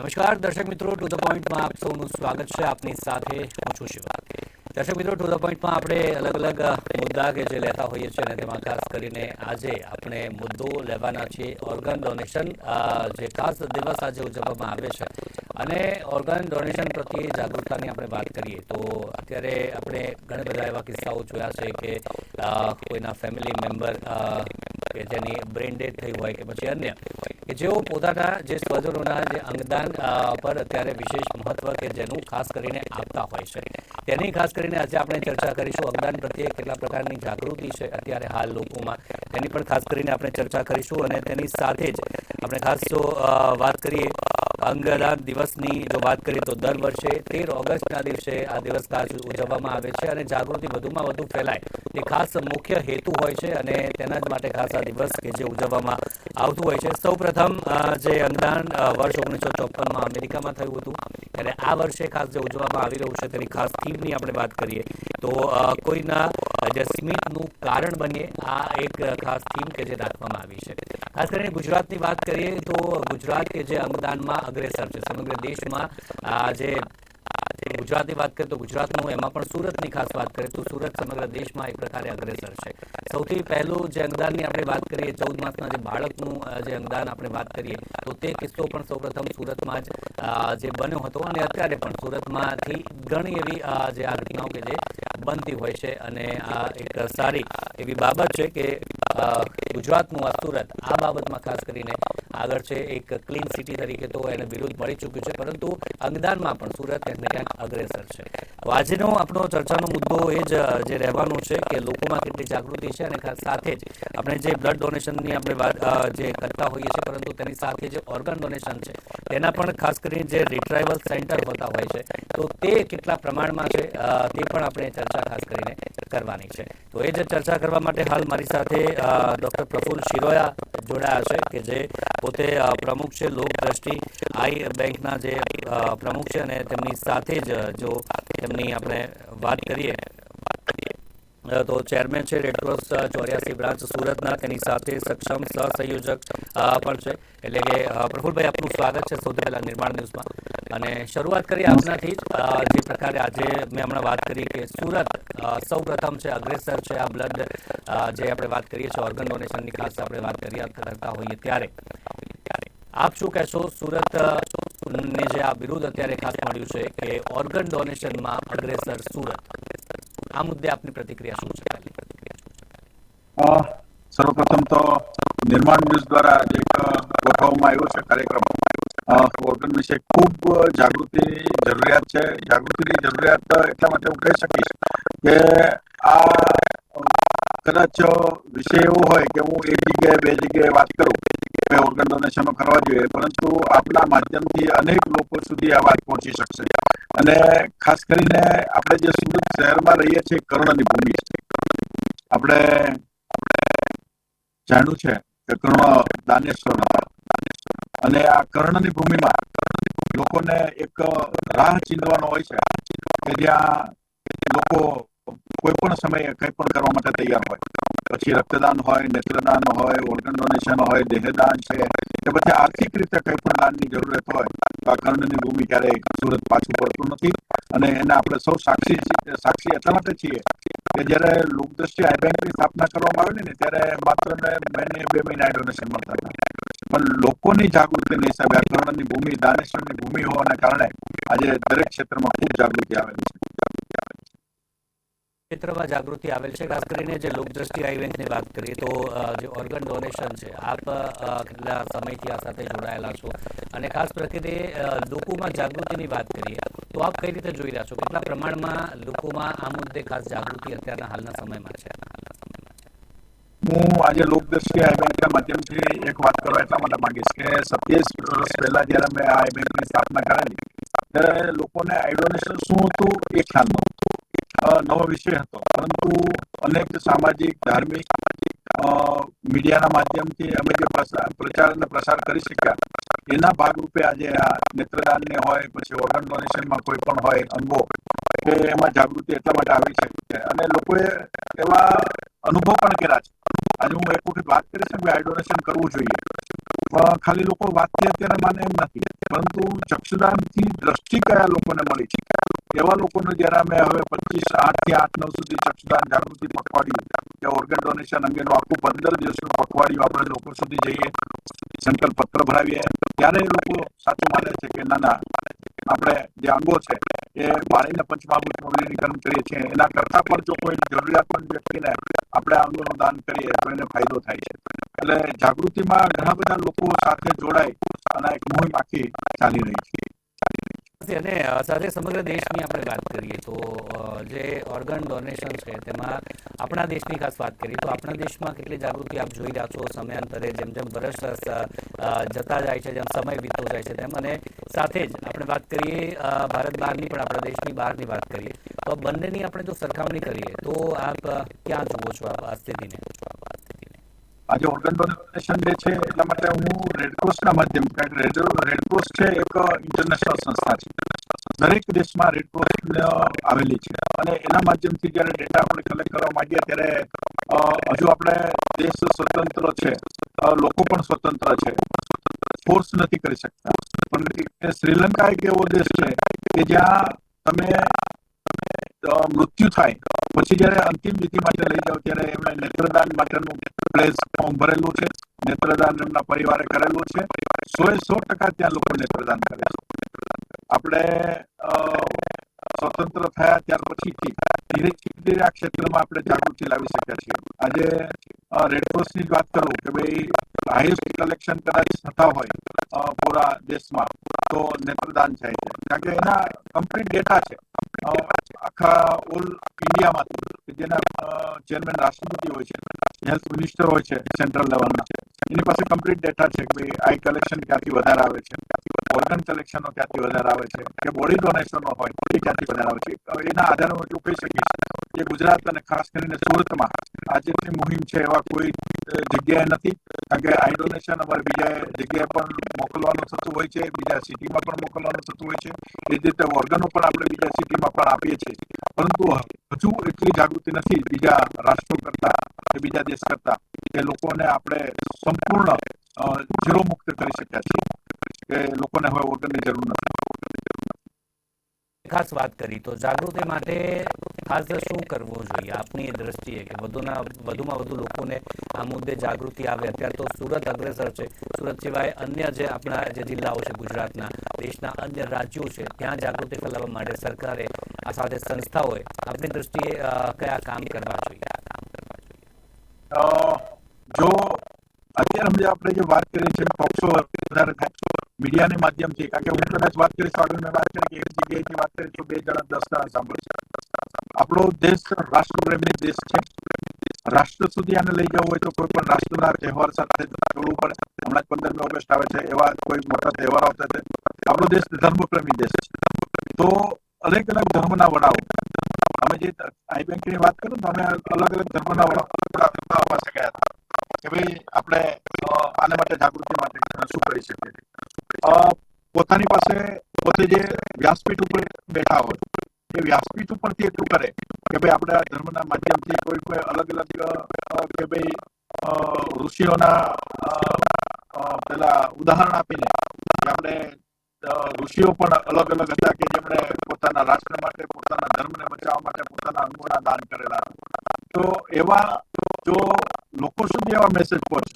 નમસ્કાર, દર્શક મિત્રો, ટુ ધ પોઈન્ટમાં આપ સૌનું સ્વાગત છે. આપની સાથે હું છું શિવા દર્શક મિત્રો ટુ ધ પોઈન્ટમાં આપણે અલગ અલગ મુદ્દા કે જે લેતા હોઈએ છીએ અને તેમાં ખાસ કરીને આજે આપણે મુદ્દો લેવાના છીએ ઓર્ગન ડોનેશન જે ખાસ દિવસ આજે ઉજવવામાં આવે છે. અને ઓર્ગન ડોનેશન પ્રત્યે જાગૃતતાની આપણે વાત કરીએ, તો અત્યારે આપણે ઘણા બધા એવા કિસ્સાઓ જોયા છે કે કોઈના ફેમિલી મેમ્બર કે જેની બ્રેન ડેથ થઈ હોય કે પછી અન્ય, કે જેઓ પોતાના જે સ્વજનોના જે અંગદાન પર અત્યારે વિશેષ મહત્વ કે જેનું ખાસ કરીને આપતા હોય છે. તેની ખાસ કરીને આજે આપણે ચર્ચા કરીશું. અંગદાન પ્રત્યે કેટલા પ્રકારની જાગૃતિ છે અત્યારે હાલ લોકોમાં. તેની પણ ખાસ કરીને આપણે ચર્ચા કરીશું અને તેની સાથે જ આપણે ખાસ જો વાત કરીએ, અંગદાન દિવસની, જો વાત કરીએ તો દર વર્ષે તેર ઓગસ્ટના દિવસે આ દિવસ ખાસ ઉજવવામાં આવે છે અને જાગૃતિ વધુમાં વધુ ફેલાય. તે ખાસ મુખ્ય હેતુ હોય છે અને તેના જ માટે ખાસ આ દિવસ કે જે ઉજવવામાં આવતું હોય છે. સૌ પ્રથમ જે અંગદાન વર્ષ ઓગણીસો ચોપનમાં અમેરિકામાં થયું હતું. અને આ વર્ષે ખાસ જે ઉજવવામાં આવી રહ્યું છે તેની ખાસ થીમની આપણે વાત કરીએ. તો કોઈના જે સ્મિતનું કારણ બને આ એક ખાસ થીમ કે જે રાખવામાં આવી છે. ખાસ કરીને ગુજરાતની વાત કરીએ તો ગુજરાત કે જે અંગદાનમાં અગ્રેસર છે, સમગ્ર દેશમાં, આ જે ગુજરાતની વાત કરીએ તો ગુજરાતનું એમાં પણ સુરતની ખાસ વાત કરીએ તો સુરત સમગ્ર દેશમાં એક પ્રકારે અગ્રેસર છે. સૌથી પહેલું જે અંગદાનની આપણે વાત કરીએ, ચૌદ માસના જે બાળકનું જે અંગદાન આપણે વાત કરીએ, તો તે કિસ્સો પણ સૌપ્રથમ સુરતમાં જ જે બન્યો હતો અને અત્યારે પણ સુરતમાંથી ઘણી એવી જે આ ઘટનાઓ કે જે બનતી હોય છે અને આ એક સારી એવી બાબત છે કે ગુજરાતનું આ સુરત આ બાબતમાં ખાસ કરીને આગળ છે એક ક્લીન સિટી તરીકે તો એને વિરોધ મળી ચૂક્યું છે. પરંતુ અંગદાનમાં પણ સુરત ક્યાંક ક્યાંક અગ્રેસર છે. આજનો આપણો ચર્ચાનો મુદ્દો એ જ જે રહેવાનો છે કે લોકોમાં કેટલી જાગૃતિ છે અને સાથે જ આપણે જે બ્લડ ડોનેશનની આપણે વાત જે કરતા હોઈએ છીએ, પરંતુ તેની સાથે જે ઓર્ગન ડોનેશન છે, તેના પણ ખાસ કરીને જે રિટ્રાઇવલ સેન્ટર હોતા હોય છે, તો તે કેટલા પ્રમાણમાં છે તે પણ આપણે ચર્ચા ખાસ કરીને કરવાની છે. તો એ જ ચર્ચા કરવા માટે હાલ મારી સાથે ડોક્ટર પ્રફુલ શિરોયા જોડાયા છે, કે જે પોતે પ્રમુખ છે લોક દ્રષ્ટિ આઈ બેંકના જે પ્રમુખ છે અને તેમની સાથે જ, જો એમની આપણે વાત કરીએ, તો ચેરમેન છે રેડક્રોસ ચોર્યાસી બ્રાન્ચ સુરતના, તેની સાથે સક્ષમ સહસંયોજક પણ છે. એટલે કે પ્રફુલભાઈ, આપનું સ્વાગત છે સૌથી નિર્માણ ન્યૂઝમાં. અને શરૂઆત કરીએ આપનાથી જે પ્રકારે આજે મેં હમણાં વાત કરી કે સુરત સૌ પ્રથમ છે, અગ્રેસર છે, આ બ્લડ જે આપણે વાત કરીએ છીએ ઓર્ગન ડોનેશનની ખાસ આપણે વાત કરીએ કરતા હોઈએ ત્યારે. આપ શું કહેશો? સુરત ને જે આ વિરોધ અત્યારે ખાસ મળ્યું છે કે ઓર્ગન ડોનેશનમાં અગ્રેસર સુરત. આ મુદ્દે આપની પ્રતિક્રિયા શું છે? સર્વપ્રથમ તો નિર્માણ ન્યૂઝ દ્વારા જે ગોઠવવામાં આવ્યો છે, કાર્યક્રમ. ઓર્ગન વિશે ખૂબ જાગૃતિ જરૂરિયાત છે. જાગૃતિની જરૂરિયાત એટલા માટે હું કહી શકીશ કે આ કદાચ વિષય એવો હોય કે હું એક જગ્યાએ બે જગ્યાએ વાત કરું. કે ઓર્ગન ડોનેશનો કરવા જોઈએ, પરંતુ આપના માધ્યમથી અનેક લોકો સુધી આ વાત પહોંચી શકશે. અને ખાસ કરીને આપણે જે સુરત શહેરમાં રહીએ છીએ, કર્ણની ભૂમિ આપણે જાણ્યું છે કે કર્ણ દાનેશ્વર અને આ કર્ણની ભૂમિમાં લોકોને એક રાહ ચીંધવાનો હોય છે કે જ્યાં લોકો કોઈ પણ સમયે કંઈ પણ કરવા માટે તૈયાર હોય. પછી રક્તદાન હોય, નેત્રદાન હોય ઓર્ગન ડોનેશન હોય, દેહદાન છે કે પછી આર્થિક રીતે કંઈ પણ દાનની જરૂરત હોય, તો આ કર્ણની ભૂમિ ક્યારેય સુરત પાછું પડતું નથી. અને એને આપણે સૌ સાક્ષી સાક્ષી એટલા માટે છીએ કે જ્યારે લોકદ્રષ્ટિ આઈ સ્થાપના કરવામાં આવી ને ત્યારે માત્ર ને મહિને બે મહિના ડોનેશન મળતા હતા. પણ લોકોની જાગૃતિના હિસાબે આ કર્ણની ભૂમિ, દાનેશ્વરની ભૂમિ હોવાના કારણે આજે દરેક ક્ષેત્રમાં ખૂબ જાગૃતિ આવેલી છે. ક્ષેત્રમાં જાગૃતિ આવેલ છે. ખાસ કરીને જે લોકદ્રષ્ટિ આઈ બેંકની વાત કરીએ તો જે ઓર્ગન ડોનેશન છે, આપ કેટલા સમયથી આ સાથે જોડાયેલા છો? અને ખાસ પ્રકારે લોકોમાં જાગૃતિની વાત કરીએ, તો આપ કઈ રીતે જોઈ રહ્યા છો? કેટલા પ્રમાણમાં લોકોમાં આ મુદ્દે ખાસ જાગૃતિ અત્યારના હાલના સમયમાં છે? હું આજે લોકદ્રષ્ટિ આઈ બેંકના માધ્યમથી એક વાત કરવા એટલા માટે માંગીશ કે સત્યાવીસ વર્ષ પહેલા જયારે મેં આ બેંકની સ્થાપના કરેલી, ત્યારે લોકોને આઈ શું હતું એ ખ્યાલ નહોતું. નવો વિષય હતો. પરંતુ અનેક સામાજિક, ધાર્મિક મીડિયાના માધ્યમથી અમે જે પ્રચાર અને પ્રસાર કરી શક્યા, એના ભાગરૂપે આજે આ નેત્રદાનને હોય, પછી ઓર્ગન ડોનેશનમાં કોઈ પણ હોય અંગો કે એમાં જાગૃતિ એટલા માટે આવી છે અને લોકોએ એવા અનુભવ પણ કર્યા છે. આજે હું એક વખત વાત કરીશ કે આઈ ડોનેશન કરવું જોઈએ. ખાલી લોકો વાતથી અત્યારે માને એમ નથી પરંતુ ચક્ષુદાનથી દ્રષ્ટિ કયા લોકોને મળી છે એવા લોકોને જયારે અમે હવે પચીસ આઠથી આઠ નવ સુધી ચક્ષુદાન જાગૃતિ પખવાડિયું કે ઓર્ગન ડોનેશન અંગેનું આખું પંદર દિવસનું પખવાડિયું આપણે લોકો સુધી જઈએ સંકલ્પ પત્ર ભરાવીએ. ત્યારે એ લોકો સાચું માને છે કે, ના ના, આપણે જે અંગો છે, એ બાળીને પંચમહાભૂત વિલીનીકરણ કરીએ છીએ. એના કરતા પણ જો કોઈ જરૂરિયાતમંદ વ્યક્તિને આપણે અંગોનું દાન કરીએ, તો એને ફાયદો થાય છે. એટલે જાગૃતિમાં ઘણા બધા લોકો સાથે જોડાય અને એક મોહિમ આખી ચાલી રહી છે. અને સાથે સમગ્ર દેશની આપણે વાત કરીએ તો જે ઓર્ગન ડોનેશન છે, તેમાં આપણા દેશની ખાસ વાત કરીએ તો આપણા દેશમાં કેટલી જાગૃતિ આપ જોઈ રહ્યા છો સમયાંતરે જેમ જેમ વર્ષ જતા જાય છે, જેમ સમય વીતતો જાય છે, તેમ અને સાથે જ આપણે વાત કરીએ ભારત બહારની પણ આપણા દેશની બહારની વાત કરીએ, તો બંનેની આપણે જો સરખામણી કરીએ તો આપ ક્યાં જુઓ છો આ સ્થિતિને? આજે ઓર્ગન ડોનેશન જે છે, એટલા માટે હું રેડક્રોસના માધ્યમ રેડક્રોસ છે એક ઇન્ટરનેશનલ સંસ્થા છે. દરેક દેશમાં રેડક્રોસ આવેલી છે. અને એના માધ્યમથી જ્યારે ડેટા આપણે કલેક્ટ કરવા માંગીએ ત્યારે હજુ આપણે દેશ સ્વતંત્ર છે. લોકો પણ સ્વતંત્ર છે. ફોર્સ નથી કરી શકતા. પણ શ્રીલંકા એક એવો દેશ છે કે જ્યાં તમે મૃત્યુ થાય. પછી જયારે અંતિમ વિધિ માટે લઈ જાવ ત્યારે એમણે નેત્રદાન માટેનું પ્લેસ ફોર્મ ભરેલું છે, નેત્રદાન એમના પરિવારે કરેલું છે. સો એ સો ટકા ત્યાં લોકો નેત્રદાન કરે છે. આપણે સ્વતંત્ર થયા ત્યાર પછીથી ધીરે ધીરે આ ક્ષેત્રમાં આપણે જાગૃતિ લાવી શક્યા છીએ. આજે રેડક્રોસની વાત કરું કે ભાઈ હાઈએસ્ટ કલેક્શન કદાચ થતા હોય પૂરા દેશમાં, તો નેત્રદાન થાય છે. કારણ કે એના કમ્પ્લીટ ડેટા છે. આખા ઓલ ઇન્ડિયામાં જેના ચેરમેન રાષ્ટ્રપતિ હોય છે હેલ્થ મિનિસ્ટર હોય છે સેન્ટ્રલ લેવલના એની પાસે કમ્પ્લીટ ડેટા છે કે ભાઈ આઈ કલેક્શન ક્યાંથી વધારે આવે છે ઓર્ગન કલેક્શનો ક્યાંથી વધારે આવે છે, કે બોડી ડોનેશનો હોય બોડી ક્યાંથી વધારે આવે છે. એના આધારે હું એટલું કહી શકીશ. કે ગુજરાત અને ખાસ કરીને સુરતમાં આજે મુહિમ છે એવા કોઈ જગ્યાએ નથી. કારણ કે આઈ ડોનેશન અમારે બીજા જગ્યાએ પણ મોકલવાનું થતું હોય છે, બીજા સિટીમાં પણ મોકલવાનું થતું હોય છે. એ જ રીતે ઓર્ગનો પણ આપણે બીજા સિટીમાં પણ આપીએ છીએ. પરંતુ હજુ એટલી જાગૃતિ નથી બીજા રાષ્ટ્રો કરતા કે બીજા દેશ કરતા કે લોકોને આપણે સંપૂર્ણ ઝીરો મુક્ત કરી શક્યા છીએ કે લોકોને હવે ઓર્ગનની જરૂર નથી. ખાસ વાત કરી, તો જાગૃતિ માટે ખાસ શું કરવું જોઈએ? આપની દ્રષ્ટિએ કે વધુના, વધુમાં વધુ લોકોને આ મુદ્દે જાગૃતિ આવે. અત્યારે તો સુરત અગ્રેસર છે. સુરત સિવાય અન્ય જે આપણા જે જિલ્લાઓ છે, ગુજરાતના, દેશના અન્ય રાજ્યો છે, ત્યાં જાગૃતિ ફેલાવવા માટે સરકારે આ સાથે સંસ્થાઓએ આપની દ્રષ્ટિએ કયા કામ કરવા જોઈએ? જો અત્યારે આપણે જે વાત કરીએ છીએ ટોકશો વધારે મીડિયાના માધ્યમથી કારણ કે હું કદાચ વાત કરીશ આગળ મેં વાત કરી, કે એક જગ્યાએથી વાત કરી, તો બે જણા દસ જણા સાંભળશે આપણો દેશ રાષ્ટ્રપ્રેમી દેશ છે. રાષ્ટ્ર સુધી આને લઈ જવું હોય તો કોઈ પણ રાષ્ટ્રના તહેવાર સાથે જોડવું પડે. હમણાં જ પંદરમી ઓગસ્ટ આવે છે. એવા કોઈ મોટા તહેવાર આવતા છે. આપણો દેશ ધર્મપ્રેમી દેશ છે. તો અલગ અલગ ધર્મના વડાઓ. અમે જે આઈ બેંકની વાત કરું તો અમે અલગ અલગ ધર્મના વડા આવવા ગયા હતા. કે ભાઈ, આપણે આના માટે જાગૃતિ માટે શું કરી શકીએ? પોતાની પાસે, પોતે જે વ્યાસપીઠ ઉપર બેઠા હોય, એ વ્યાસપીઠ ઉપરથી એટલું કરે કે ભાઈ આપણે ધર્મના માધ્યમથી કોઈ કોઈ અલગ અલગ કે ભાઈ ઋષિઓના પેલા ઉદાહરણ આપીને આપણે ઋષિઓ પણ અલગ અલગ હતા કે જેમણે પોતાના રાષ્ટ્ર માટે, પોતાના ધર્મને બચાવવા માટે પોતાના અંગોના દાન કરેલા. તો એવા, જો લોકો સુધી એવા મેસેજ પહોંચે?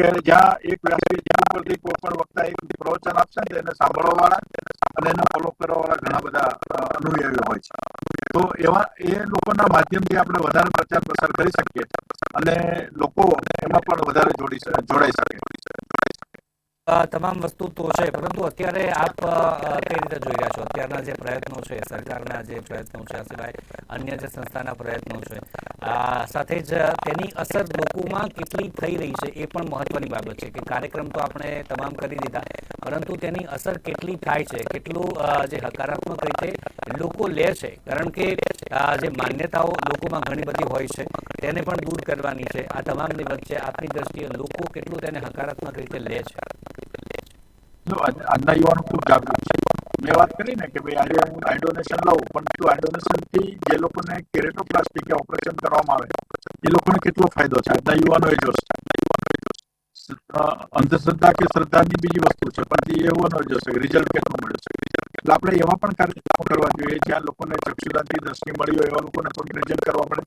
જ્યાં એક વ્યાસપીઠ ઉપરથી કોઈ પણ વક્તા બધી પ્રવચન આપશે એને સાંભળવા અને એને ફોલો કરવા ઘણા બધા અનુયાયીઓ હોય છે. તો એવા, એ લોકોના માધ્યમથી આપણે વધારે પ્રચાર પ્રસાર કરી શકીએ અને લોકો એમાં પણ વધારે જોડી જોડાઈ શકે. તમામ વસ્તુ તો છે, પરંતુ અત્યારે આપ કઈ રીતે જોઈ રહ્યા છો? અત્યારના જે પ્રયત્નો છે, સરકારના જે પ્રયત્નો છે સિવાય અન્ય જે સંસ્થાના પ્રયત્નો છે સાથે જ તેની અસર લોકોમાં કેટલી થઈ રહી છે, એ પણ મહત્વની બાબત છે કે કાર્યક્રમ તો આપણે તમામ કરી દીધા, પરંતુ તેની અસર કેટલી થાય છે, કેટલું જે હકારાત્મક રીતે લોકો લે છે, કારણ કે જે માન્યતાઓ લોકોમાં ઘણી બધી હોય છે, તેને પણ દૂર કરવાની છે, આ તમામની વચ્ચે આપની દ્રષ્ટિએ લોકો કેટલું તેને હકારાત્મક રીતે લે છે. આજના યુવાનો ખૂબ જાગૃત છે. મેં વાત કરી કે ભાઈ આજે હું આઈ લઉં પરંતુ આઈ ડોનેશન જે લોકોને કેરેટોપ્લાસ્ટી કે ઓપરેશન કરવામાં આવે, એ લોકોને કેટલો ફાયદો છે? આજના યુવાનો એ જોશે અંધશ્રદ્ધા કે શ્રદ્ધાની બીજી વસ્તુ છે, પણ એ એવું ન જોશે રિઝલ્ટ કેટલું મળ્યું છે? એટલે આપણે એવા પણ કાર્યક્રમો કરવા જોઈએ જ્યાં લોકોને ચક્ષુદાનથી દ્રષ્ટિ મળી હોય, એવા લોકોને પણ પ્રેઝન્ટ કરવા પડે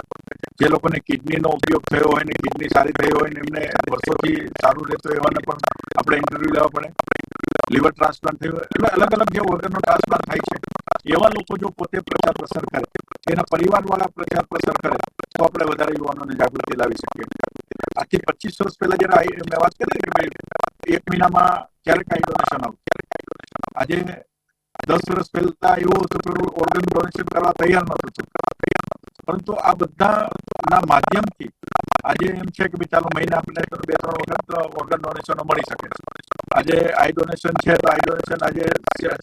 જે લોકોને કિડનીનો ઉપયોગ થયો હોય ને, કિડની સારી થઈ હોય ને, એમને વર્ષોથી સારું રહેતો એવાને પણ આપણે ઇન્ટરવ્યુ લેવા પડે. લીવર ટ્રાન્સપ્લાન્ટ થયું એટલે અલગ અલગ જે ઓર્ગનનો ટ્રાન્સપ્લાન્ટ થાય છે, એવા લોકો જો પોતે પ્રચાર પ્રસાર કરે એના પરિવાર વાળા પ્રચાર પ્રસાર કરે, તો આપણે વધારે યુવાનોને જાગૃતિ લાવી શકીએ. આજથી પચીસ વર્ષ પહેલા જયારે મેં વાત કરી કે ભાઈ, એક મહિનામાં ક્યારેક આઈ ડોનેશન આવું આજે દસ વર્ષ પહેલા એવું હતું કે ઓર્ગન ડોનેશન કરવા તૈયાર નતું પરંતુ આ બધા માધ્યમથી આજે એમ છે કે ચાલો મહિના આપણે બે ત્રણ વખત ઓર્ગન ડોનેશનો મળી શકે. આજે આઈ ડોનેશન છે તો આઈ ડોનેશન આજે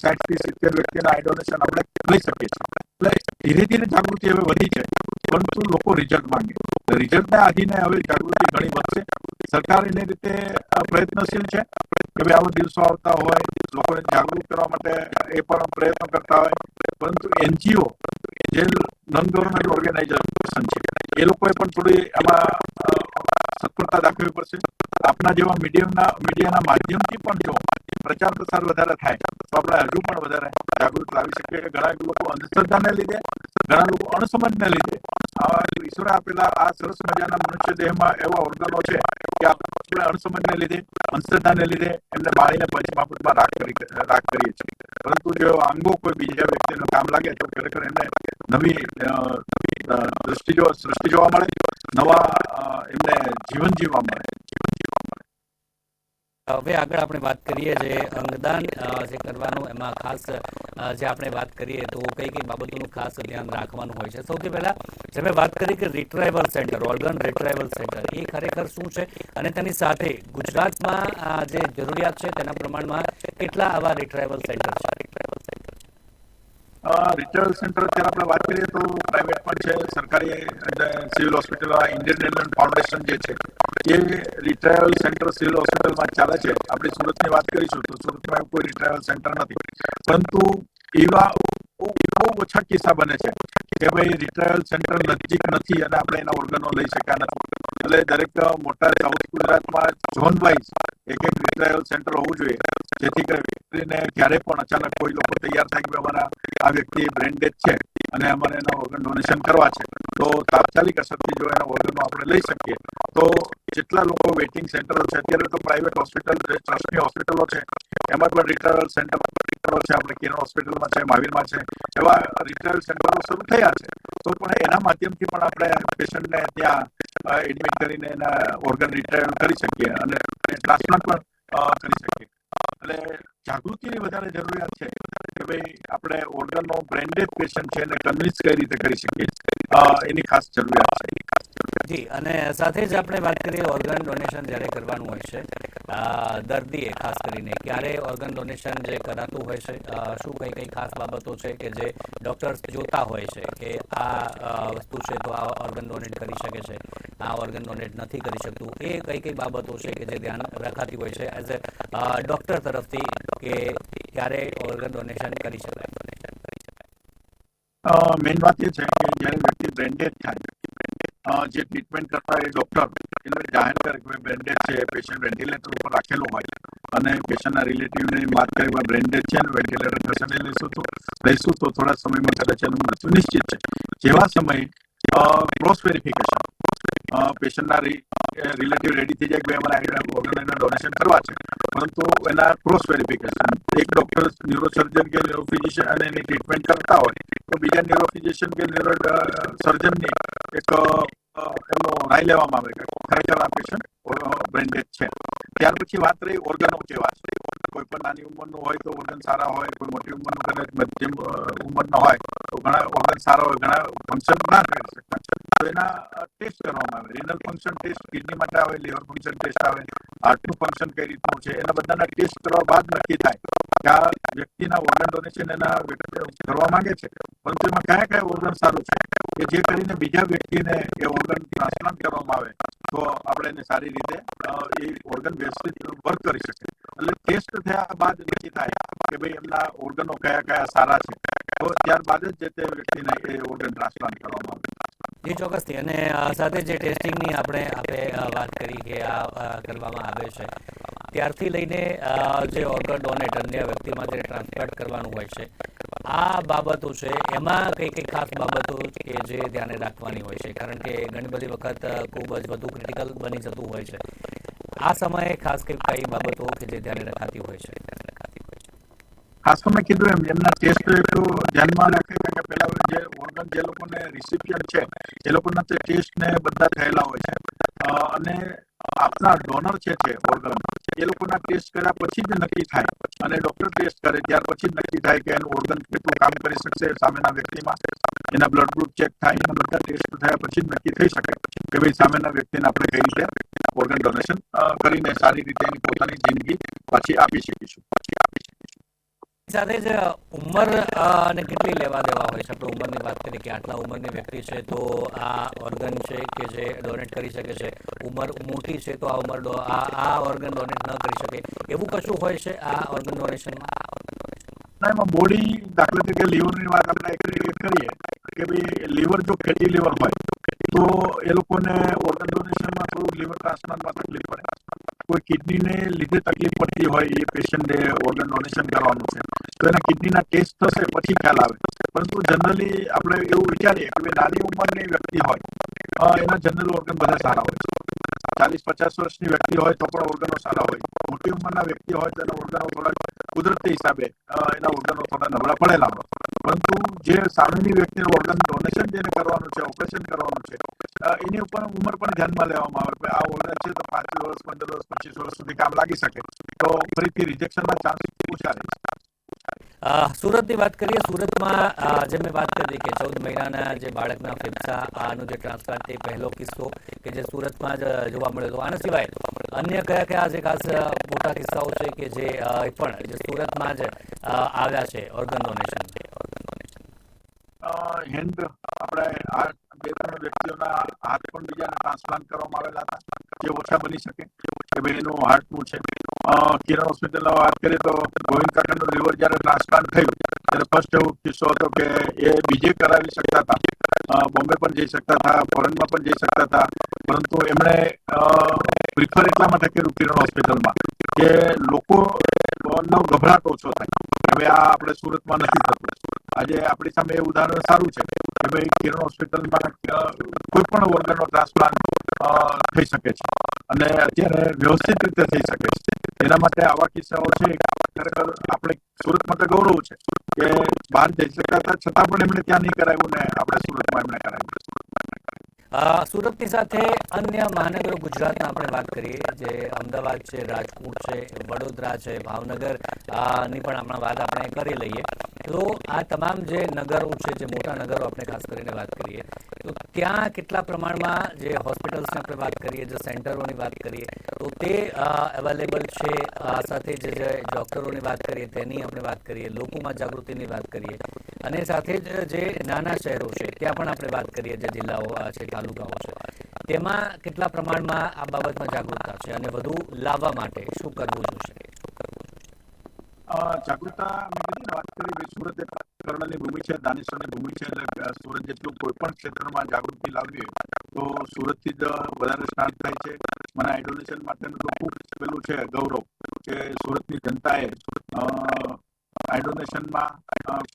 સાઠથી સિત્તેર વ્યક્તિના આઈ ડોનેશન આપણે લઈ શકીએ એટલે ધીરે ધીરે જાગૃતિ હવે વધી છે. પરંતુ લોકો રિઝલ્ટ માંગે. રિઝલ્ટને આધીને હવે જાગૃતિ ઘણી વધશે. સરકાર એને રીતે પ્રયત્નશીલ છે. ભાઈ આવા દિવસો આવતા હોય, લોકોને જાગૃત કરવા માટે એ પણ પ્રયત્ન કરતા હોય. પરંતુ એનજીઓ, જે નોન ગવર્મેન્ટ ઓર્ગેનાઇઝેશન છે, એ લોકોએ પણ થોડી આમાં સત્પરતા દાખવવી પડશે. આપના જેવા મીડિયમના, મીડિયાના માધ્યમથી પણ જો પ્રચાર પ્રસાર વધારે થાય તો આપણે હજુ પણ વધારે જાગૃત લાવી શકીએ કે ઘણા લોકો અંધશ્રદ્ધાને લીધે, ઘણા લોકો અણસમજને લીધે ઈશ્વરે આપેલા આ સરસ મજાના મનુષ્ય દેહમાં એવા ઓર્ગનો છે કે આપણે અણસમજને લીધે, અંધશ્રદ્ધાને લીધે એમને બાળીને પછી બાબતમાં રાખ કરી રાખ કરીએ છીએ. પરંતુ જો અંગો કોઈ બીજા વ્યક્તિનું કામ લાગે તો ખરેખર એમને નવી દ્રષ્ટિ જો, સૃષ્ટિ જોવા મળે, નવા એમને જીવન જીવવા મળે. હવે આગળ આપણે વાત કરીએ જે અંગદાન જે કરવાનું, એમાં ખાસ જે આપણે વાત કરીએ તો કઈ કઈ બાબતોનું ખાસ ધ્યાન રાખવાનું હોય છે. સૌથી પહેલા જેમે વાત કરી કે retrieval centre organ retrieval centre એ ખરેખર શું છે અને તેની સાથે ગુજરાતમાં જે જરૂરિયાત છે તેના પ્રમાણમાં કેટલા આવા રિટ્રાઇવલ સેન્ટર છે? રિટેલ સેન્ટર અત્યારે આપણે વાત કરીએ તો પ્રાઇવેટ પણ છે. સરકારી civil hospital Indian railway foundation જે છે, એ રિટ્રાયલ સેન્ટર સિવિલ હોસ્પિટલમાં ચાલે છે. આપણે સુરતની વાત કરીશું તો સુરતમાં કોઈ રિટ્રાયલ સેન્ટર નથી. પરંતુ એવા બહુ ઓછા કિસ્સા બને છે કે ભાઈ રિટ્રાયલ સેન્ટર નજીક નથી અને આપણે એના ઓર્ગનો લઈ શક્યા નથી. એટલે દરેક મોટા સાઉથ ગુજરાતમાં ઝોન વાઇઝ એક એક રિટ્રાયલ સેન્ટર હોવું જોઈએ. જેથી કરીને ક્યારે પણ અચાનક કોઈ લોકો તૈયાર થાય કે અમારા આ વ્યક્તિ બ્રેન્ડેડ છે અને અમારે એના ઓર્ગન ડોનેશન કરવા છે, તો તાત્કાલિક અસરથી જો એના ઓર્ગનો આપણે લઈ શકીએ, તો જેટલા લોકો વેઇટિંગ સેન્ટરો છે, અત્યારે તો પ્રાઇવેટ હોસ્પિટલ છે ટ્રસ્ટની હોસ્પિટલો છે, એમાં પણ રિટ્રાયલ સેન્ટર છે, આપણે કિરણ હોસ્પિટલમાં છે, મહાવીરમાં છે એવા રિટરલ સેન્ટરો શરૂ થયા છે. તો પણ એના માધ્યમથી પણ આપણે પેશન્ટને ત્યાં એડમિટ કરીને એના ઓર્ગન રિટેલ કરી શકીએ અને ટ્રાન્સપ્લાન્ટ પણ કરી શકીએ. એટલે જાગૃતિની વધારે જરૂરિયાત છે. કે ભાઈ આપણે ઓર્ગનનો બ્રેન્ડેડ પેશન્ટ છે એને કન્વિન્સ કઈ રીતે કરી શકીએ? એની ખાસ જરૂરિયાત છે. જી, અને સાથે જ આપણે વાત કરીએ ઓર્ગન ડોનેશન જ્યારે કરવાનું હોય છે દર્દીએ ખાસ કરીને, ક્યારે ઓર્ગન ડોનેશન જે કરાતું હોય છે શું કઈ કઈ ખાસ બાબતો છે કે જે ડોક્ટર્સ જોતા હોય છે કે આ વસ્તુ છે તો આ ઓર્ગન ડોનેટ કરી શકે છે, આ ઓર્ગન ડોનેટ નથી કરી શકતું, એ કઈ કઈ બાબતો છે કે જે ધ્યાન રખાતી હોય છે એઝ અ ડોક્ટર તરફથી કે ક્યારે ઓર્ગન ડોનેશન કરી શકાય? મેઇન વાત એ છે કે જ્યારે વ્યક્તિ બ્રેન્ડેડ થાય જે ટ્રીટમેન્ટ કરતા એ ડોક્ટર એને જાહેર કરે કે બ્રેન્ડેડ છે પેશન્ટ વેન્ટિલેટર ઉપર રાખેલો હોય અને પેશન્ટના રિલેટિવને વાત કરી બ્રેન્ડેડ છે અને વેન્ટિલેટર પેશન્ટને લઈશું તો લઈશું તો થોડા સમયમાં કદાચ એનું મૃત્યુ નિશ્ચિત છે. જેવા સમયે ક્રોસ વેરિફિકેશન પેશન્ટના રિલેટિવ રેડી થઈ જાય કે અમારે ઓર્ગનના ડોનેશન કરવા છે. પરંતુ એના ક્રોસ વેરિફિકેશન એક ડોક્ટર ન્યુરોસર્જન કે ન્યુરોફિઝિશિયન અને એની ટ્રીટમેન્ટ કરતા હોય, તો બીજા ન્યુરોફિઝિશિયન કે ન્યુરો સર્જનની એક એમનો રાય લેવામાં આવે કે ખરેખર આ પેશન્ટ બ્રેન્ડેડ છે. ત્યાર પછી વાત રહી ઓર્ગનો જેવા છે. કોઈ પણ નાની ઉંમરનું હોય તો ઓર્ગન સારા હોય, કોઈ મોટી ઉંમરનું કદાચ મધ્યમ ઉંમરનો હોય, તો ઘણા ઓર્ગન સારા હોય, ઘણા ફંક્શન ના કરી શકતા એના ટેસ્ટ કરવામાં આવે. રિનલ ફંક્શન ટેસ્ટ કિડની માટે આવે લીવર ફંક્શન ટેસ્ટ આવે હાર્ટનું ફંક્શન કઈ રીતનું છે, એના બધાના ટેસ્ટ કરવા બાદ નક્કી થાય કે આ વ્યક્તિના ઓર્ગન ડોનેશન એના કરવા માંગે છે. પરંતુ એમાં કયા કયા ઓર્ગન સારું છે? કે જે કરીને બીજા વ્યક્તિને એ ઓર્ગન ટ્રાન્સપ્લાન્ટ કરવામાં આવે, તો આપણે એને સારી રીતે એ ઓર્ગન વ્યવસ્થિત વર્ક કરી શકે. એટલે ટેસ્ટ થયા બાદ નક્કી થાય કે ભાઈ એમના ઓર્ગનો કયા કયા સારા છે. તો ત્યારબાદ જ જે તે વ્યક્તિને એ ઓર્ગન ટ્રાન્સપ્લાન્ટ કરવામાં આવે. જી ચોક્કસથી અને સાથે જે ટેસ્ટિંગની આપણે આપણે વાત કરી કે આ કરવામાં આવે છે. ત્યારથી લઈને જે ઓર્ગન ડોનેટર અન્ય વ્યક્તિમાં જે ટ્રાન્સપ્લાન્ટ કરવાનું હોય છે, આ બાબતો છે, એમાં કઈ કઈ ખાસ બાબતો કે જે ધ્યાને રાખવાની હોય છે. કારણ કે ઘણી બધી વખત ખૂબ જ વધુ ક્રિટિકલ બની જતું હોય છે. આ સમયે ખાસ કઈ કઈ બાબતો કે જે ધ્યાને રખાતી હોય છે. ખાસ તમે કીધું એમ, એમના ટેસ્ટ એટલું ધ્યાનમાં રાખે કે પેલા જે ઓર્ગન જે લોકોને રિસિપિયન્ટ છે એ લોકોના તે ટેસ્ટ ને બધા થયેલા હોય છે. અને આપના ડોનર છે છે ઓર્ગન એ લોકોના ટેસ્ટ કર્યા પછી જ નક્કી થાય. અને ડોક્ટર ટેસ્ટ કરે, ત્યાર પછી જ નક્કી થાય કે એનું ઓર્ગન કેટલું કામ કરી શકશે સામેના વ્યક્તિમાં. એના બ્લડ ગ્રુપ ચેક થાય, એના બધા ટેસ્ટ થયા પછી જ નક્કી થઈ શકે કે ભાઈ સામેના વ્યક્તિને આપણે કઈ રીતે ઓર્ગન ડોનેશન કરીને સારી રીતે એની પોતાની જિંદગી પાછી આપી શકીશું. સાથે જ ઉંમર અને કેટલી લેવા દેવા હોય છે? આપણે ઉંમરની વાત કરીએ કે આટલા ઉંમરની વ્યક્તિ છે, તો આ ઓર્ગન છે કે જે ડોનેટ કરી શકે છે? ઉંમર મોટી છે, તો આ ઉંમર આ ઓર્ગન ડોનેટ ન કરી શકે. એવું કશું હોય છે આ ઓર્ગન ડોનેશનમાં એમાં બોડી દાખલા તરીકે લીવરની વાત આપણે કરીએ કે ભાઈ લીવર જો ફેટી લીવર હોય, તો એ લોકોને ઓર્ગન ડોનેશનમાં થોડું લીવર ટ્રાન્સપ્લાન્ટમાં તકલીફ પડે. કોઈ કિડનીને લીધે તકલીફ પડતી હોય એ પેશન્ટે ઓર્ગન ડોનેશન કરવાનું છે. તો એના કિડનીના ટેસ્ટ થશે, પછી ખ્યાલ આવે. પરંતુ જનરલી આપણે એવું વિચારીએ કે નાની ઉંમરની વ્યક્તિ હોય એના જનરલ ઓર્ગન બધા સારા હોય. ચાલીસ પચાસ વર્ષની વ્યક્તિ હોય તો પણ ઓર્ગનો સારા હોય. મોટી ઉંમરના વ્યક્તિ હોય તો એના ઓર્ગનો થોડા કુદરતી હિસાબે એના ઓર્ગનો થોડા નબળા પડેલા હોય. પરંતુ જે સામેની વ્યક્તિનું ઓર્ગન ડોનેશન જેને કરવાનું છે ઓપરેશન કરવાનું છે એની ઉપર ઉંમર પણ ધ્યાનમાં લેવામાં આવે આ ઓર્ગન છે તો પાંચ વર્ષ, પંદર વર્ષ, પચીસ વર્ષ સુધી કામ લાગી શકે. તો ફરીથી રિજેક્શનના ચાન્સ ઓછા રહે સુરતની વાત કરીએ, સુરતમાં જે મેં વાત કરી, કે ચૌદ મહિનાના જે બાળકના ફેફસા, આનો જે ટ્રાન્સપ્લાન્ટ તે પહેલો કિસ્સો કે જે સુરતમાં જ જોવા મળ્યો હતો. આના સિવાય અન્ય કયા કયા જે ખાસ મોટા કિસ્સાઓ છે કે જે પણ, જે સુરતમાં જ આવ્યા છે ઓર્ગન ડોનેશન હિન્દ, આપણે બે ત્રણ વ્યક્તિઓના હાથ પણ બીજાને ટ્રાન્સપ્લાન્ટ કરવામાં આવેલા હતા. જે ઓછા બની શકે કે ભાઈ હાર્ટનું છે કિરણ હોસ્પિટલનો વાત કરીએ તો ગોવિંદ કાકાનું લીવર જ્યારે ટ્રાન્સપ્લાન્ટ થયું, ત્યારે ફર્સ્ટ એવો કિસ્સો હતો કે એ બીજે કરાવી શકતા હતા. બોમ્બે પણ જઈ શકતા હતા ફોરેનમાં પણ જઈ શકતા હતા. પરંતુ એમણે પ્રિફર એટલા માટે કર્યું કિરણ હોસ્પિટલમાં કે લોકો નો ગભરાટ ઓછો થાય. હવે આ આપણે સુરતમાં નથી થતું. આજે આપણી સામે એ ઉદાહરણ સારું છે કે ભાઈ કિરણ હોસ્પિટલમાં કોઈ પણ ઓર્ગનનો ટ્રાન્સપ્લાન્ટ થઈ શકે છે. અને અત્યારે વ્યવસ્થિત રીતે થઈ શકે છે. એના માટે આવા કિસ્સાઓ છે ખરેખર આપણે સુરત માટે ગૌરવ છે. કે બહાર જઈ શકતા છતાં પણ એમણે ત્યાં નહીં કરાવ્યું ને આપણે સુરતમાં એમણે કરાવ્યું. સુરતની સાથે અન્ય મહાનગરો ગુજરાતના આપણે વાત કરીએ, જે અમદાવાદ છે, રાજકોટ છે, વડોદરા છે, ભાવનગરની પણ હમણાં વાત આપણે કરી લઈએ. તો આ તમામ જે નગરો છે, જે મોટા નગરો આપણે ખાસ કરીને વાત કરીએ, તો ત્યાં કેટલા પ્રમાણમાં જે હોસ્પિટલ્સની આપણે વાત કરીએ, જે સેન્ટરોની વાત કરીએ, તો તે અવેલેબલ છે સાથે જે ડૉક્ટરોની વાત કરીએ, તેની આપણે વાત કરીએ, લોકોમાં જાગૃતિની વાત કરીએ. અને સાથે જ જે નાના શહેરો છે, ત્યાં પણ આપણે વાત કરીએ, જે જિલ્લાઓ છે તાલુકાઓ છે. તેમાં કેટલા પ્રમાણમાં આ બાબતમાં જાગૃતતા છે અને વધુ લાવવા માટે શું કરવું જોઈશે જાગૃતતા મેં કીધી વાત કરી સુરત એક કર્ણની ભૂમિ છે, દાનેશ્વરની ભૂમિ છે એટલે સુરત જેટલું કોઈ પણ ક્ષેત્રમાં જાગૃતિ લાવવી તો સુરતથી જ વધારે સ્ટાર્ટ થાય છે. મને આઈ ડોનેશન માટેનું તો ખૂબ પેલું છે ગૌરવ કે સુરતની જનતાએ આઈ ડોનેશનમાં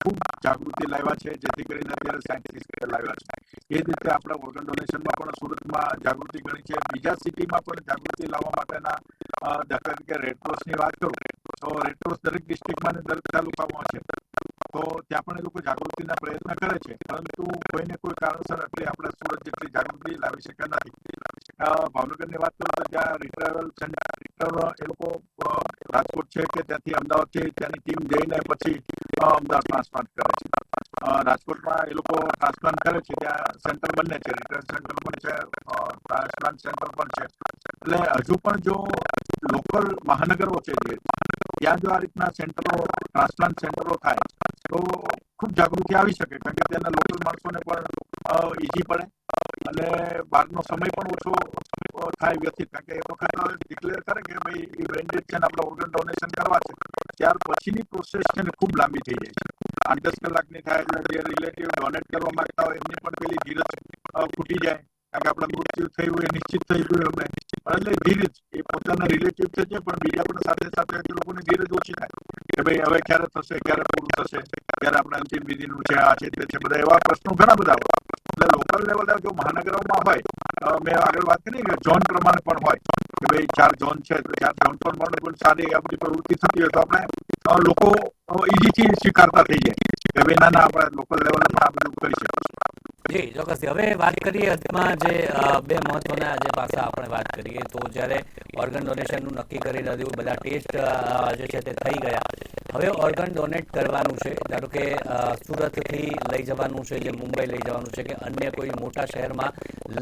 ખૂબ જાગૃતિ લાવ્યા છે. જેથી કરીને અત્યારે સાયન્ટિસ્ટ લાવ્યા છે. એ જ રીતે આપણે ઓર્ગન ડોનેશનમાં પણ સુરતમાં જાગૃતિ ઘણી છે. બીજા સિટીમાં પણ જાગૃતિ લાવવા માટેના દાખલા તરીકે રેડક્રોસની વાત કરું તો રેડક્રોસ દરેક ડિસ્ટ્રિક્ટમાં દરેક તાલુકામાં છે. તો ત્યાં પણ એ લોકો જાગૃતિના પ્રયત્ન કરે છે. પરંતુ કોઈને કોઈ કારણસર એટલે આપણે સુરત જેટલી જાગૃતિ લાવી શક્યા નથી. ભાવનગરની વાત કરું તો ત્યાં સેન્ટર એ લોકો રાજકોટ છે કે ત્યાંથી અમદાવાદ છે, ત્યાંની ટીમ જઈને પછી અમદાવાદ ટ્રાન્સપ્લાન્ટ કરે છે. રાજકોટમાં એ લોકો ટ્રાન્સપ્લાન્ટ કરે છે. ત્યાં સેન્ટર બંને છે. રિટર્ન સેન્ટર પણ છે ટ્રાન્સપ્લાન્ટ સેન્ટર પણ છે. એટલે હજુ પણ જો લોકલ મહાનગરો છે જે ત્યાં જો આ રીતના સેન્ટરો, ટ્રાન્સપ્લાન્ટ સેન્ટરો થાય, તો ખૂબ જાગૃતિ આવી શકે, કારણ કે ત્યાંના લોકલ માણસોને પણ ઈઝી પડે. અને બહારનો સમય પણ ઓછો થાય વ્યથિત કારણ કે એ વખત ડિક્લેર કરે કે ભાઈ, એ બ્રેન્ડેડ છે આપણે ઓર્ગન ડોનેશન કરવા છે. ત્યાર પછીની પ્રોસેસ છે ને ખૂબ લાંબી થઈ જાય છે. આઠ દસ કલાકની થાય એટલે જે રિલેટિવ ડોનેટ કરવા માંગતા હોય એમની પણ પેલી ધીરજ ફૂટી જાય. કે આપણા મૃત્યુ થયું એ નિશ્ચિત થઈ ગયું અમે. એટલે ધીરજ, એ પોતાના રિલેટિવ છે પણ બીજા પણ સાથે સાથે જે લોકોની ધીરજ ઓછી થાય. કે ભાઈ, હવે ક્યારે થશે, ક્યારે પૂરું થશે, ક્યારે આપણે અંતિમ વિધિનું છે આ છે તે છે, બધા એવા પ્રશ્નો ઘણા બધા હોય. એટલે લોકલ લેવલે જો મહાનગરોમાં હોય મેં આગળ વાત કરી કે ઝોન પ્રમાણે પણ હોય. કે ભાઈ, ચાર ઝોન છે, તો ચાર ઝોન પણ પણ સારી આ પ્રવૃત્તિ થતી હોય તો આપણે લોકો ઇઝીથી સ્વીકારતા થઈ જાય. કે ભાઈ, ના ના, આપણે લોકલ લેવલે પણ આ બધું કરી શકીએ. જી, ચોક્કસ. હવે વાત કરીએ અંતમાં જે બે મહત્વના જે પાસા આપણે વાત કરીએ, તો જ્યારે ઓર્ગન ડોનેશનનું નક્કી કરી દીધું બધા ટેસ્ટ જે છે તે થઈ ગયા. હવે ઓર્ગન ડોનેટ કરવાનું છે, ધારો કે સુરતથી લઈ જવાનું છે, જે મુંબઈ લઈ જવાનું છે, કે અન્ય કોઈ મોટા શહેરમાં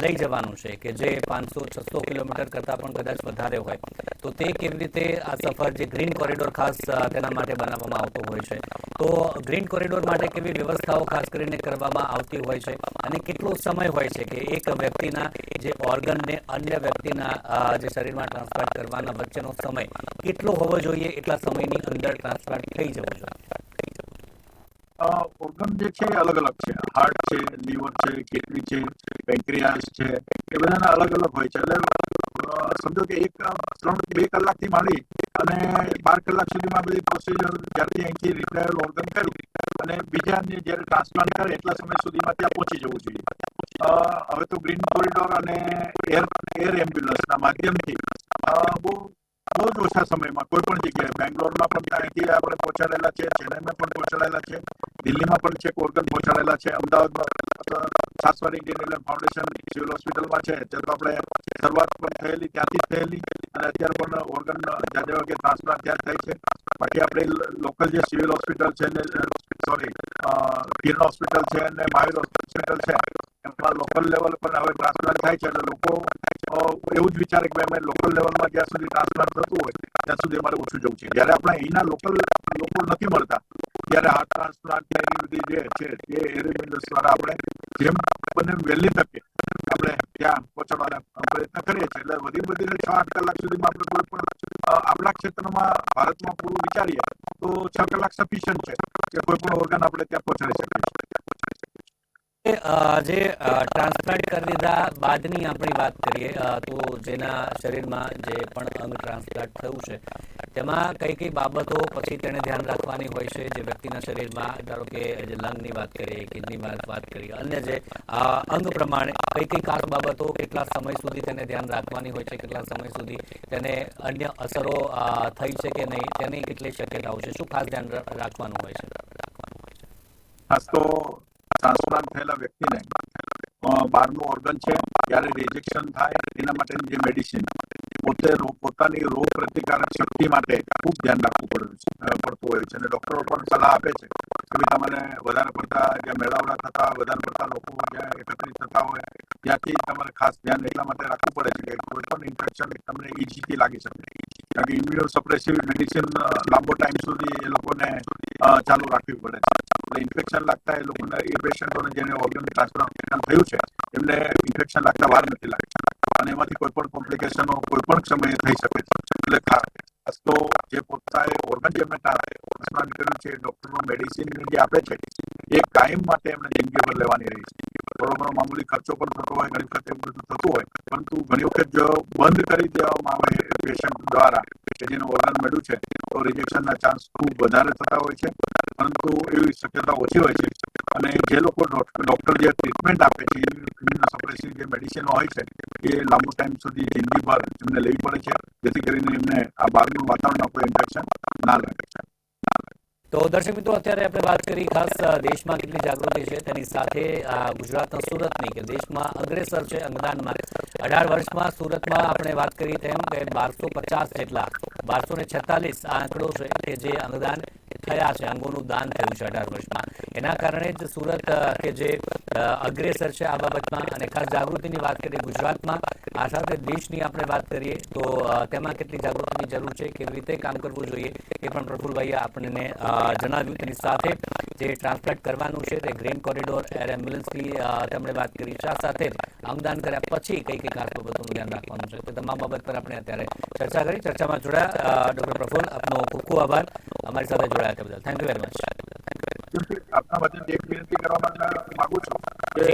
લઈ જવાનું છે, કે જે પાંચસો, છસો કિલોમીટર કરતાં પણ કદાચ વધારે હોય. તો તે કેવી રીતે આ સફર જે ગ્રીન કોરિડોર ખાસ તેના માટે બનાવવામાં આવતો હોય છે? તો ગ્રીન કોરિડોર માટે કેવી વ્યવસ્થાઓ ખાસ કરીને કરવામાં આવતી હોય છે? અને કેટલો સમય હોય છે કે એક વ્યક્તિના જે ઓર્ગનને અન્ય વ્યક્તિના જે શરીરમાં ટ્રાન્સપ્લાન્ટ કરવાના વચ્ચેનો સમય કેટલો હોવો જોઈએ? એટલા સમયની અંદર ટ્રાન્સપ્લાન્ટ થઈ જવો જોઈએ. ઓર્ગન જે છે અલગ અલગ છે. હાર્ટ છે લીવર છે કિડની છે પેન્ક્રિયાસ છે, એ બધાના અલગ અલગ હોય છે. એટલે સમજો કે એક, ત્રણ, બે કલાકથી માંડી અને બાર કલાક સુધીમાં બધી પ્રોસિજર જ્યારથી અહીંથી રિટાયર ઓર્ગન કરી અને બીજાને જ્યારે ટ્રાન્સપ્લાન્ટ કરે એટલા સમય સુધીમાં ત્યાં પહોંચી જવું જોઈએ. હવે તો ગ્રીન કોરિડોર અને એર એર એમ્બ્યુલન્સના માધ્યમથી બહુ બહુ જ ઓછા સમયમાં, કોઈ પણ જગ્યાએ. બેંગ્લોરમાં પણ અહીંથી આપણે પહોંચાડેલા છે, ચેન્નાઈમાં પણ પહોંચાડેલા છે, દિલ્હીમાં પણ છે ઓર્ગન પહોંચાડેલા છે, અમદાવાદમાં છાસવાડી ઇન્ડિયન ફાઉન્ડેશન સિવિલ હોસ્પિટલમાં છે. ત્યારે આપણે શરૂઆત પણ થયેલી, ત્યાંથી થયેલી અને અત્યારે પણ ઓર્ગન જાજે વાગે ટ્રાન્સપ્લાન્ટ ત્યાં થાય છે. બાકી આપણે લોકલ જે સિવિલ હોસ્પિટલ છે ને સોરી કિરણ હોસ્પિટલ છે અને મહાવીર હોસ્પિટલ છે. એમાં લોકલ લેવલ પર હવે ટ્રાન્સપ્લાન્ટ થાય છે એટલે લોકો એવું જ વિચારે કે અમે લોકલ લેવલમાં જ્યાં સુધી ટ્રાન્સપ્લાન્ટ થતું હોય ત્યાં સુધી અમારે ઓછું જવું છે જ્યારે આપણે અહીંના લોકલ લોકો નથી મળતા ત્યારે હાર્ટ ટ્રાન્સપ્લાન્ટ એવી બધી જે છે એ એરેબિન્ડસ દ્વારા આપણે જેમ બને વહેલી તકે આપણે ત્યાં પહોંચાડવાના પ્રયત્ન કરીએ છીએ એટલે વધી વધીને છ આઠ કલાક સુધીમાં આપણે કોઈ પણ આપણા ક્ષેત્રમાં ભારતમાં પૂરું વિચારીએ તો છ કલાક સફિશિયન્ટ છે કે કોઈ પણ ઓર્ગન આપણે ત્યાં પહોંચાડી શકીએ છીએ જે ટ્રાન્સપ્લાન્ટ કરી દીધા બાદની આપણી વાત કરીએ તો જેના શરીરમાં જે પણ અંગ ટ્રાન્સપ્લાન્ટ થયું છે, તેમાં કઈ કઈ બાબતો પછી તેને ધ્યાન રાખવાની હોય છે, જે વ્યક્તિના શરીરમાં, ધારો કે જે લંગની વાત કરીએ કિડની વાત કરીએ, અન્ય જે અંગ પ્રમાણે કઈ કઈ ખાસ બાબતો કેટલા સમય સુધી તેને ધ્યાન રાખવાની હોય છે, કેટલા સમય સુધી તેને અન્ય અસરો થઈ છે કે નહીં, તેની કેટલી શક્યતાઓ છે, શું ખાસ ધ્યાન રાખવાનું હોય છે? તો ટ્રાન્સપ્લાન્ટ થયેલા વ્યક્તિને બહારનું ઓર્ગન છે ત્યારે રિજેક્શન થાય, એના માટેની જે મેડિસિન પોતે પોતાની રોગ પ્રતિકારક શક્તિ માટે ખૂબ ધ્યાન રાખવું પડે પડતું હોય છે. અને ડોક્ટરો પણ સલાહ આપે છે કે તમારે વધારે પડતા જ્યાં મેળાવડા થતા વધારે પડતા લોકો જ્યાં એકત્રિત થતા હોય, ત્યાંથી તમારે ખાસ ધ્યાન એટલા માટે રાખવું પડે છે કે કોઈ પણ ઇન્ફેક્શન તમને ઇઝીથી લાગી શકે. કારણ કે ઇમ્યુનો સપ્રેસિવ મેડિસિન લાંબો ટાઈમ સુધી એ લોકોને ચાલુ રાખવી પડે છે. ઇન્ફેક્શન લાગતા એ લોકોને એ પેશન્ટોને જેને ઓર્ગન ટ્રાન્સપ્લાન્ટેશન થયું છે, એમને ઇન્ફેક્શન લાગતા વાર નથી લાગતી. અને એમાંથી કોઈ પણ કોમ્પ્લિકેશનો કોઈ પણ સમયે થઈ શકે છે. એટલે ખાસ તો જે પોતાએ ઓર્ગન જેમને ટ્રાન્સપ્લાન્ટ કર્યું છે ડોક્ટરનો મેડિસિન જે આપે છે એ કાયમ માટે એમને જિંદગી પર લેવાની રહી છે. થોડો ઘણો મામૂલી ખર્ચો પણ થતો હોય, ઘણી વખત એવું બધું થતું હોય, પરંતુ ઘણી વખત જો બંધ કરી દેવામાં આવે પેશન્ટ દ્વારા જેનું ઓર્ગન મળ્યું છે, તો રિજેક્શનના ચાન્સ ખૂબ વધારે થતા હોય છે, પરંતુ એવી શક્યતા ઓછી હોય છે. અને જે લોકો ડોક્ટર જે ટ્રીટમેન્ટ આપે છે સપ્રેસિવ જે મેડિસિનો હોય છે, એ લાંબો ટાઈમ સુધી જિંદગીભર એમને લેવી પડે છે, જેથી કરીને એમને આ બહારનું વાતાવરણમાં કોઈ ઇન્ફેક્શન ના લાગે. છે તો દર્શક મિત્રો, અત્યારે આપણે વાત કરી ખાસ દેશમાં કેટલી જાગૃતિ છે, તેની સાથે ગુજરાતના સુરતની કે દેશમાં અગ્રેસર છે અંગદાનમાં. અઢાર વર્ષમાં સુરતમાં આપણે વાત કરી તેમ કે બારસો પચાસ જેટલા, બારસો ને છેતાલીસ આંકડો છે કે જે અંગદાન થયા છે, અંગોનું દાન થયું છે, અઢાર વર્ષમાં. એના કારણે જ સુરત કે જે અગ્રેસર છે આ બાબતમાં અને ખાસ જાગૃતિની વાત કરીએ ગુજરાતમાં, આ સાથે દેશની આપણે વાત કરીએ, તો તેમાં કેટલી જાગૃતિની જરૂર છે, કેવી રીતે કામ કરવું જોઈએ, એ પણ પ્રફુલભાઈએ આપણને જણાવ્યું. તેની સાથે જે ટ્રાન્સપ્લાન્ટ કરવાનું છે, તે ગ્રીન કોરિડોર એર એમ્બ્યુલન્સની તેમણે વાત કરી છે. આ સાથે અંગદાન કર્યા પછી કઈ કઈ ખાસ બાબતોનું ધ્યાન રાખવાનું છે, તે તમામ બાબત પર આપણે અત્યારે ચર્ચા કરી. ચર્ચામાં જોડાયા ડોક્ટર પ્રફુલ, આપનો ખૂબ ખૂબ આભાર. અમારી સાથે જોડાયા. તે બદલ થેન્ક યુ વેરી મચ આપના વચન એક વિનંતી કરવા માંગુ છું કે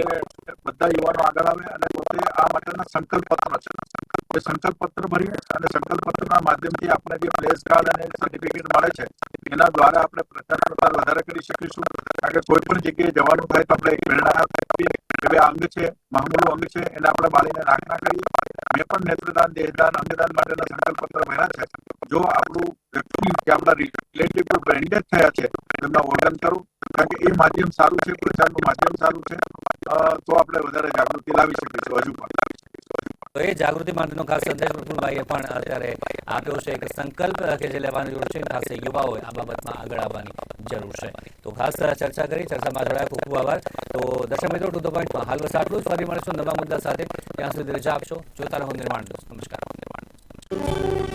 બધા યુવાનો આગળ આવે અને પોતે આ માટેના સંકલ્પ પત્ર છે. એ સંકલ્પ પત્ર ભરી અને સંકલ્પ પત્રના માધ્યમથી આપણે જે પ્લેસ કાર્ડ અને સર્ટિફિકેટ મળે છે, એના દ્વારા આપણે પ્રચાર પ્રસાર વધારે કરી શકીશું. કારણ કે કોઈ પણ જગ્યાએ જવાનું થાય તો આપણે એક પ્રેરણા આપીએ હવે અંગ છે મહામૂળું અંગ છે, એને આપણે બાળીને રાખના કરીએ. મેં પણ નેત્રદાન, દેહદાન, અંગદાન માટેના સંકલ્પ પત્ર ભર્યા છે. જો આપણું વ્યક્તિ કે આપણા રિલેટિવ કોઈ બ્રેન્ડેડ થયા છે, એમના વર્ણન કરું. કારણ કે એ માધ્યમ સારું છે, પ્રચારનું માધ્યમ સારું છે. તો આપણે વધારે જાગૃતિ લાવી શકીશું હજુ પણ. તો એ જાગૃતિ માટેનો ખાસ સંદેશ પ્રફુલભાઈએ પણ અત્યારે આપ્યો છે કે સંકલ્પ કે જે લેવાની જરૂર છે, ખાસ યુવાઓએ આ બાબતમાં આગળ આવવાની જરૂર છે. તો ખાસ ચર્ચા કરી, ચર્ચામાં જોડાયા ખૂબ ખૂબ આભાર. તો દર્શક મિત્રો, ટુ ધ પોઈન્ટમાં હાલ બસ આટલું જ. ફરી મળીશું નવા મુદ્દા સાથે. ત્યાં સુધી રજા આપશો. જોતા રહો નિર્માણ દોસ્ત નમસ્કાર.